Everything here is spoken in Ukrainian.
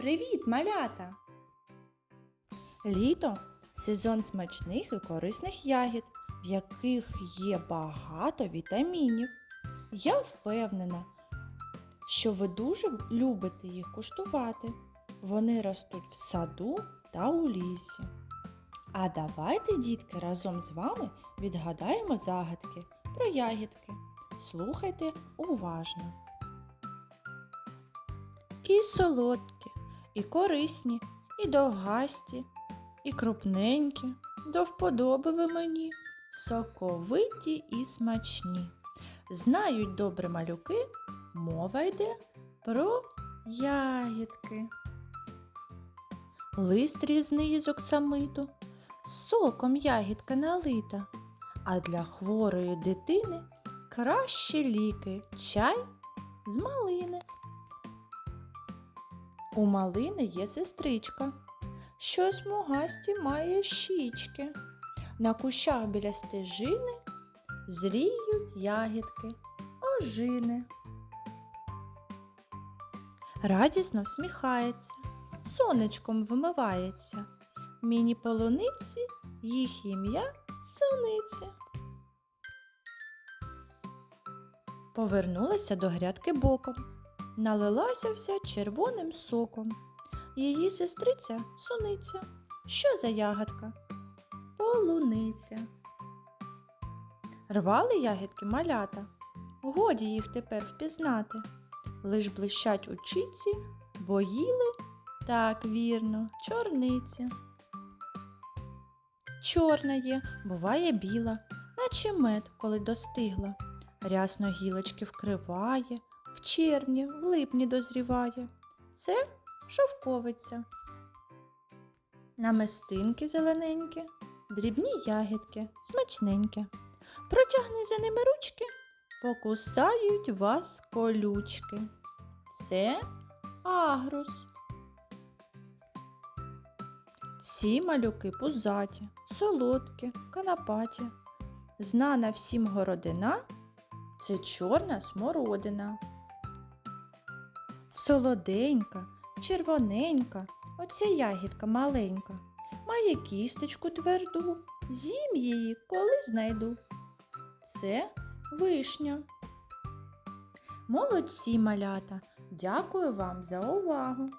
Привіт, малята! Літо сезон смачних і корисних ягід, в яких є багато вітамінів. Я впевнена, що ви дуже любите їх куштувати. Вони ростуть в саду та у лісі. А давайте, дітки, разом з вами відгадаємо загадки про ягідки. Слухайте уважно. І солодкі, і корисні, і довгасті, і крупненькі, до вподоби ви мені, соковиті і смачні. Знають добре малюки, мова йде про ягідки. Лист різний з оксамиту, соком ягідка налита, а для хворої дитини кращі ліки чай з малини. У малини є сестричка, що смугасті має щічки. На кущах біля стежини зріють ягідки, ожини. Радісно всміхається, сонечком вмивається. Міні полуниці їх ім'я суниці. Повернулася до грядки боком налилася вся червоним соком. Її сестриця суниця. Що за ягодка? Полуниця. Рвали ягідки малята. Годі їх тепер впізнати. Лиш блищать очіці, бо їли так вірно, чорниці. Чорна є, буває біла, наче мед, коли достигла. Рясно гілочки вкриває, в червні, в липні дозріває. Це шовковиця. Намистинки зелененькі, дрібні ягідки, смачненькі. Протягни за ними ручки, покусають вас колючки. Це агрус. Ці малюки пузаті, солодкі, канапаті. Знана всім городина це чорна смородина. Солоденька, червоненька, оця ягідка маленька. Має кісточку тверду, з'їм її, коли знайду. Це вишня. Молодці малята. Дякую вам за увагу.